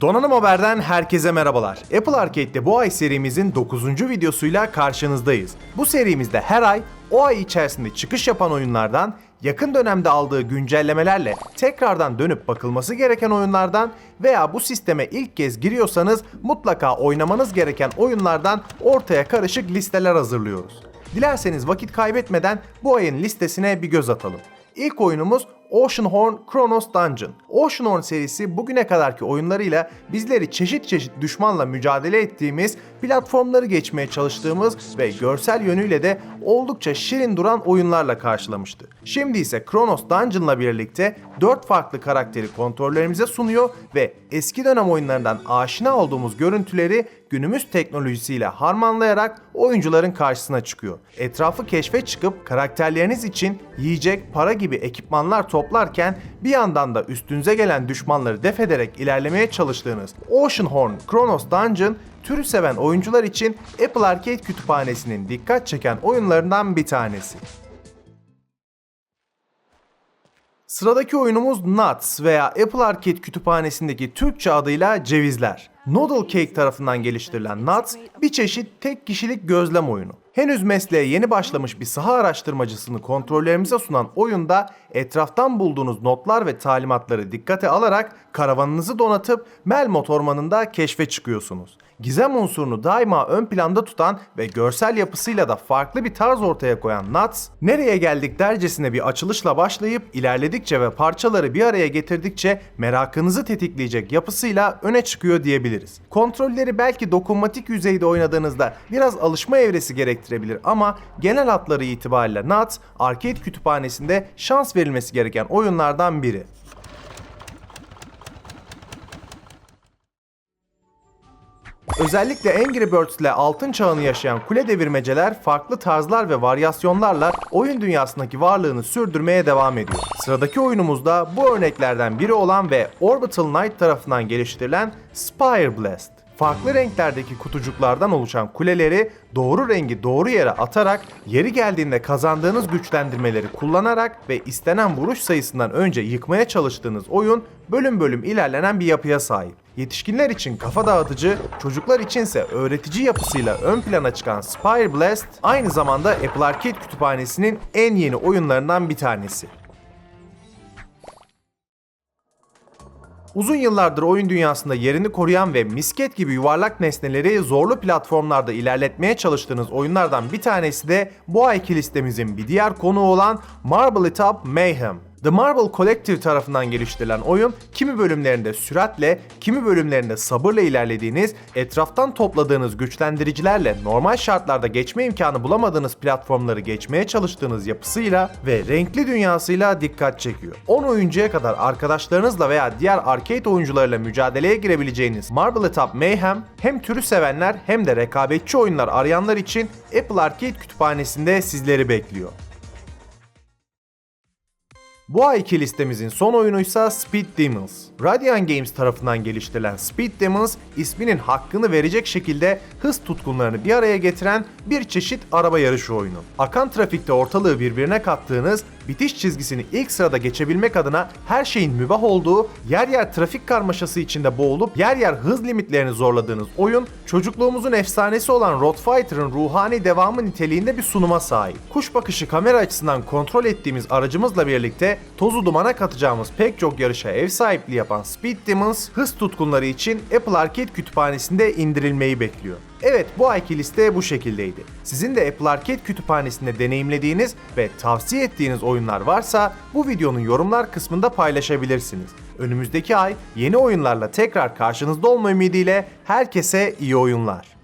Donanım Haber'den herkese merhabalar. Apple Arcade'de bu ay serimizin 9. videosuyla karşınızdayız. Bu serimizde her ay o ay içerisinde çıkış yapan oyunlardan, yakın dönemde aldığı güncellemelerle tekrardan dönüp bakılması gereken oyunlardan veya bu sisteme ilk kez giriyorsanız mutlaka oynamanız gereken oyunlardan ortaya karışık listeler hazırlıyoruz. Dilerseniz vakit kaybetmeden bu ayın listesine bir göz atalım. İlk oyunumuz Oceanhorn Chronos Dungeon. Oceanhorn serisi bugüne kadarki oyunlarıyla bizleri çeşit çeşit düşmanla mücadele ettiğimiz, platformları geçmeye çalıştığımız ve görsel yönüyle de oldukça şirin duran oyunlarla karşılamıştı. Şimdi ise Chronos Dungeon'la birlikte 4 farklı karakteri kontrollerimize sunuyor ve eski dönem oyunlarından aşina olduğumuz görüntüleri günümüz teknolojisiyle harmanlayarak oyuncuların karşısına çıkıyor. Etrafı keşfe çıkıp karakterleriniz için yiyecek, para gibi ekipmanlar toplarken bir yandan da üstünüze gelen düşmanları def ederek ilerlemeye çalıştığınız Oceanhorn Chronos Dungeon türü seven oyuncular için Apple Arcade kütüphanesinin dikkat çeken oyunlarından bir tanesi. Sıradaki oyunumuz Nuts veya Apple Arcade kütüphanesindeki Türkçe adıyla Cevizler. Noodle Cake tarafından geliştirilen Nuts bir çeşit tek kişilik gözlem oyunu. Henüz mesleğe yeni başlamış bir saha araştırmacısını kontrollerimize sunan oyunda etraftan bulduğunuz notlar ve talimatları dikkate alarak karavanınızı donatıp Melmot Ormanı'nda keşfe çıkıyorsunuz. Gizem unsurunu daima ön planda tutan ve görsel yapısıyla da farklı bir tarz ortaya koyan Nuts, nereye geldik dercesine bir açılışla başlayıp ilerledikçe ve parçaları bir araya getirdikçe merakınızı tetikleyecek yapısıyla öne çıkıyor diyebiliriz. Kontrolleri belki dokunmatik yüzeyde oynadığınızda biraz alışma evresi gerektirebilir ama genel hatları itibariyle Nuts, arcade kütüphanesinde şans verilmesi gereken oyunlardan biri. Özellikle Angry Birds ile altın çağını yaşayan kule devirmeceler farklı tarzlar ve varyasyonlarla oyun dünyasındaki varlığını sürdürmeye devam ediyor. Sıradaki oyunumuzda bu örneklerden biri olan ve Orbital Knight tarafından geliştirilen Spire Blast. Farklı renklerdeki kutucuklardan oluşan kuleleri doğru rengi doğru yere atarak yeri geldiğinde kazandığınız güçlendirmeleri kullanarak ve istenen vuruş sayısından önce yıkmaya çalıştığınız oyun bölüm bölüm ilerlenen bir yapıya sahip. Yetişkinler için kafa dağıtıcı, çocuklar içinse öğretici yapısıyla ön plana çıkan Spire Blast aynı zamanda Apple Arcade kütüphanesinin en yeni oyunlarından bir tanesi. Uzun yıllardır oyun dünyasında yerini koruyan ve misket gibi yuvarlak nesneleri zorlu platformlarda ilerletmeye çalıştığınız oyunlardan bir tanesi de bu ayki listemizin bir diğer konuğu olan Marble It Up Mayhem. The Marble Collective tarafından geliştirilen oyun kimi bölümlerinde süratle, kimi bölümlerinde sabırla ilerlediğiniz, etraftan topladığınız güçlendiricilerle normal şartlarda geçme imkanı bulamadığınız platformları geçmeye çalıştığınız yapısıyla ve renkli dünyasıyla dikkat çekiyor. 10 oyuncuya kadar arkadaşlarınızla veya diğer arcade oyuncularıyla mücadeleye girebileceğiniz Marble It Up Mayhem hem türü sevenler hem de rekabetçi oyunlar arayanlar için Apple Arcade kütüphanesinde sizleri bekliyor. Bu ayki listemizin son oyunuysa Speed Demons. Radiant Games tarafından geliştirilen Speed Demons, isminin hakkını verecek şekilde hız tutkunlarını bir araya getiren bir çeşit araba yarışı oyunu. Akan trafikte ortalığı birbirine kattığınız, bitiş çizgisini ilk sırada geçebilmek adına her şeyin mübah olduğu, yer yer trafik karmaşası içinde boğulup yer yer hız limitlerini zorladığınız oyun, çocukluğumuzun efsanesi olan Road Fighter'ın ruhani devamı niteliğinde bir sunuma sahip. Kuş bakışı kamera açısından kontrol ettiğimiz aracımızla birlikte tozu dumana katacağımız pek çok yarışa ev sahipliği yapan Speed Demons, hız tutkunları için Apple Arcade kütüphanesinde indirilmeyi bekliyor. Evet bu ayki liste bu şekildeydi. Sizin de Apple Arcade kütüphanesinde deneyimlediğiniz ve tavsiye ettiğiniz oyunlar varsa bu videonun yorumlar kısmında paylaşabilirsiniz. Önümüzdeki ay yeni oyunlarla tekrar karşınızda olma ümidiyle herkese iyi oyunlar.